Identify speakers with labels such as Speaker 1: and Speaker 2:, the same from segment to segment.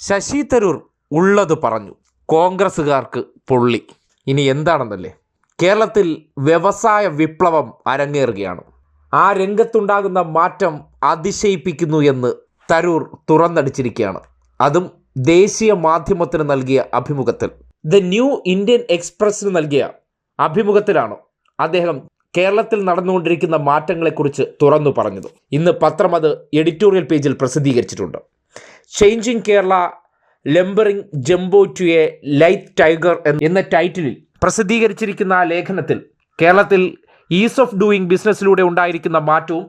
Speaker 1: ശശി തരൂർ ഉള്ളത് പറഞ്ഞു. കോൺഗ്രസ്സുകാർക്ക് പൊള്ളി. ഇനി എന്താണെന്നല്ലേ? കേരളത്തിൽ വ്യവസായ വിപ്ലവം അരങ്ങേറുകയാണ്. ആ രംഗത്തുണ്ടാകുന്ന മാറ്റം അതിശയിപ്പിക്കുന്നു എന്ന് തരൂർ തുറന്നടിച്ചിരിക്കുകയാണ്. അതും ദേശീയ മാധ്യമത്തിന് നൽകിയ അഭിമുഖത്തിൽ. ദ ന്യൂ ഇന്ത്യൻ എക്സ്പ്രസിന് നൽകിയ അഭിമുഖത്തിലാണ് അദ്ദേഹം കേരളത്തിൽ നടന്നുകൊണ്ടിരിക്കുന്ന മാറ്റങ്ങളെക്കുറിച്ച് തുറന്നു പറഞ്ഞത്. ഇന്ന് പത്രം അത് എഡിറ്റോറിയൽ പേജിൽ പ്രസിദ്ധീകരിച്ചിട്ടുണ്ട്. Changing Kerala lumbering jumbo to a light tiger എന്ന ടൈറ്റിലിൽ പ്രസിദ്ധീകരിച്ചിരിക്കുന്ന ലേഖനത്തിൽ കേരളത്തിൽ ഈസ് ഓഫ് ഡൂയിങ് ബിസിനസ്സിലൂടെ ഉണ്ടായിരിക്കുന്ന മാറ്റവും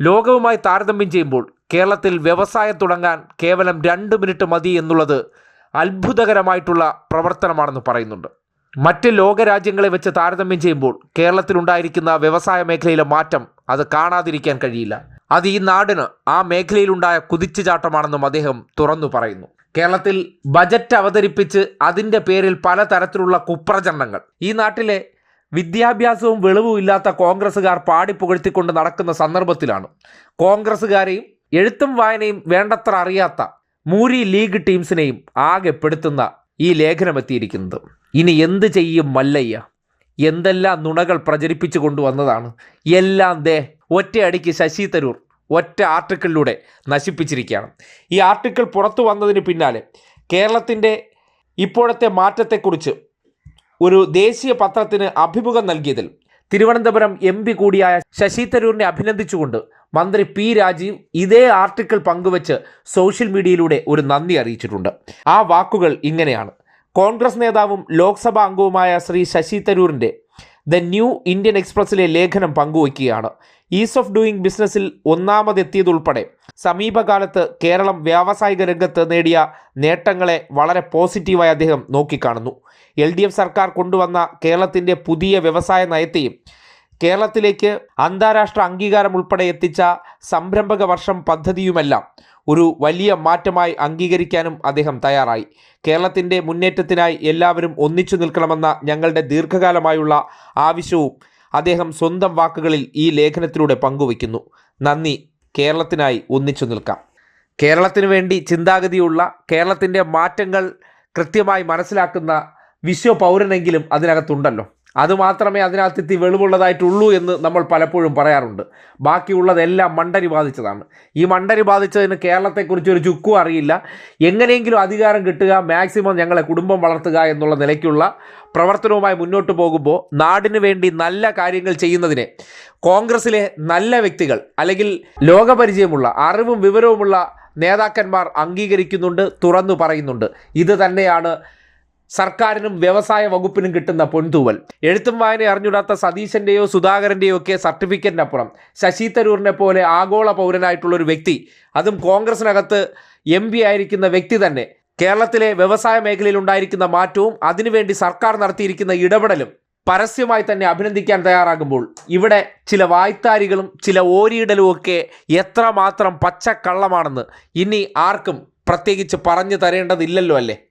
Speaker 1: ലോകവുമായി താരതമ്യം ചെയ്യുമ്പോൾ കേരളത്തിൽ വ്യവസായം തുടങ്ങാൻ കേവലം രണ്ട് മിനിറ്റ് മതി എന്നുള്ളത് അത്ഭുതകരമായിട്ടുള്ള പ്രവർത്തനമാണെന്ന് പറയുന്നുണ്ട്. മറ്റ് ലോകരാജ്യങ്ങളെ വെച്ച് താരതമ്യം ചെയ്യുമ്പോൾ കേരളത്തിലുണ്ടായിരിക്കുന്ന വ്യവസായ മേഖലയിലെ മാറ്റം അത് കാണാതിരിക്കാൻ കഴിയില്ല. അത് ഈ നാടിന് ആ മേഖലയിലുണ്ടായ കുതിച്ചുചാട്ടമാണെന്നും അദ്ദേഹം തുറന്നു പറയുന്നു. കേരളത്തിൽ ബജറ്റ് അവതരിപ്പിച്ച് അതിന്റെ പേരിൽ പലതരത്തിലുള്ള കുപ്രചരണങ്ങൾ. ഈ നാട്ടിലെ വിദ്യാഭ്യാസവും വെളിവും ഇല്ലാത്ത കോൺഗ്രസ്സുകാർ പാടിപ്പുകഴ്ത്തിക്കൊണ്ട് നടക്കുന്ന സന്ദർഭത്തിലാണ്. കോൺഗ്രസ്സുകാരെയും എഴുത്തും വായനയും വേണ്ടത്ര അറിയാത്ത മൂരി ലീഗ് ടീംസിനെയും ആകെ പെടുത്തുന്ന ഈ ലേഖനം എത്തിയിരിക്കുന്നത്. ഇനി എന്ത് ചെയ്യും മല്ലയ്യ? എന്തെല്ലാം നുണകൾ പ്രചരിപ്പിച്ചു കൊണ്ടുവന്നതാണ്? എല്ലാം ദേ ഒറ്റയടിക്ക് ശശി തരൂർ ഒറ്റ ആർട്ടിക്കിളിലൂടെ നശിപ്പിച്ചിരിക്കുകയാണ്. ഈ ആർട്ടിക്കിൾ പുറത്തു വന്നതിന് പിന്നാലെ കേരളത്തിന്റെ ഇപ്പോഴത്തെ മാറ്റത്തെക്കുറിച്ച് ഒരു ദേശീയ പത്രത്തിന് അഭിമുഖം നൽകിയതിൽ തിരുവനന്തപുരം എം പി കൂടിയായ ശശി തരൂരിനെ അഭിനന്ദിച്ചുകൊണ്ട് മന്ത്രി പി രാജീവ് ഇതേ ആർട്ടിക്കിൾ പങ്കുവച്ച് സോഷ്യൽ മീഡിയയിലൂടെ ഒരു നന്ദി അറിയിച്ചിട്ടുണ്ട്. ആ വാക്കുകൾ ഇങ്ങനെയാണ്. കോൺഗ്രസ് നേതാവും ലോക്സഭാ അംഗവുമായ ശ്രീ ശശി തരൂരിന്റെ ദ ന്യൂ ഇന്ത്യൻ എക്സ്പ്രസ്സിലെ ലേഖനം പങ്കുവയ്ക്കുകയാണ്. ഈസ് ഓഫ് ഡൂയിങ് ബിസിനസ്സിൽ ഒന്നാമതെത്തിയതുൾപ്പെടെ സമീപകാലത്ത് കേരളം വ്യാവസായിക രംഗത്ത് നേടിയ നേട്ടങ്ങളെ വളരെ പോസിറ്റീവായി അദ്ദേഹം നോക്കിക്കാണുന്നു. എൽ ഡി എഫ് സർക്കാർ കൊണ്ടുവന്ന കേരളത്തിന്റെ പുതിയ വ്യവസായ നയത്തെയും കേരളത്തിലേക്ക് അന്താരാഷ്ട്ര അംഗീകാരം ഉൾപ്പെടെ എത്തിച്ച സംരംഭക വർഷം പദ്ധതിയുമെല്ലാം ഒരു വലിയ മാറ്റമായി അംഗീകരിക്കാനും അദ്ദേഹം തയ്യാറായി. കേരളത്തിന്റെ മുന്നേറ്റത്തിനായി എല്ലാവരും ഒന്നിച്ചു നിൽക്കണമെന്ന ഞങ്ങളുടെ ദീർഘകാലമായുള്ള ആവശ്യവും അദ്ദേഹം സ്വന്തം വാക്കുകളിൽ ഈ ലേഖനത്തിലൂടെ പങ്കുവയ്ക്കുന്നു. നന്ദി. കേരളത്തിനായി ഒന്നിച്ചു നിൽക്കാം. കേരളത്തിന് വേണ്ടി ചിന്താഗതിയുള്ള കേരളത്തിന്റെ മാറ്റങ്ങൾ കൃത്യമായി മനസ്സിലാക്കുന്ന വിശ്വപൗരനെങ്കിലും അതിനകത്തുണ്ടല്ലോ. അതുമാത്രമേ അതിനകത്ത് എത്തി വെളിവുള്ളതായിട്ടുള്ളൂ എന്ന് നമ്മൾ പലപ്പോഴും പറയാറുണ്ട്. ബാക്കിയുള്ളതെല്ലാം മണ്ടരി ബാധിച്ചതാണ്. ഈ മണ്ടരി ബാധിച്ചതിന് കേരളത്തെക്കുറിച്ച് ഒരു ചുക്കും അറിയില്ല. എങ്ങനെയെങ്കിലും അധികാരം കിട്ടുക മാക്സിമം ഞങ്ങളെ കുടുംബം വളർത്തുക എന്നുള്ള നിലയ്ക്കുള്ള പ്രവർത്തനവുമായി മുന്നോട്ട് പോകുമ്പോൾ നാടിന് വേണ്ടി നല്ല കാര്യങ്ങൾ ചെയ്യുന്നതിനെ കോൺഗ്രസ്സിലെ നല്ല വ്യക്തികൾ അല്ലെങ്കിൽ ലോകപരിചയമുള്ള അറിവും വിവരവുമുള്ള നേതാക്കന്മാർ അംഗീകരിക്കുന്നുണ്ട് തുറന്നു പറയുന്നുണ്ട്. ഇത് തന്നെയാണ് സർക്കാരിനും വ്യവസായ വകുപ്പിനും കിട്ടുന്ന പൊൻതൂവൽ. എഴുത്തും വായന അറിഞ്ഞുടാത്ത സതീശന്റെയോ സുധാകരന്റെയോ ഒക്കെ സർട്ടിഫിക്കറ്റിനപ്പുറം ശശി തരൂരിനെ പോലെ ആഗോള പൗരനായിട്ടുള്ള ഒരു വ്യക്തി അതും കോൺഗ്രസിനകത്ത് എം പി ആയിരിക്കുന്ന വ്യക്തി തന്നെ. കേരളത്തിലെ വ്യവസായ മേഖലയിൽ ഉണ്ടായിരിക്കുന്ന മാറ്റവും അതിനുവേണ്ടി സർക്കാർ നടത്തിയിരിക്കുന്ന ഇടപെടലും പരസ്യമായി തന്നെ അഭിനന്ദിക്കാൻ തയ്യാറാകുമ്പോൾ ഇവിടെ ചില വായ്ത്താരികളും ചില ഓരിയിടലും ഒക്കെ എത്രമാത്രം പച്ചക്കള്ളമാണെന്ന് ഇനി ആർക്കും പ്രത്യേകിച്ച് പറഞ്ഞു തരേണ്ടതില്ലല്ലോ അല്ലേ?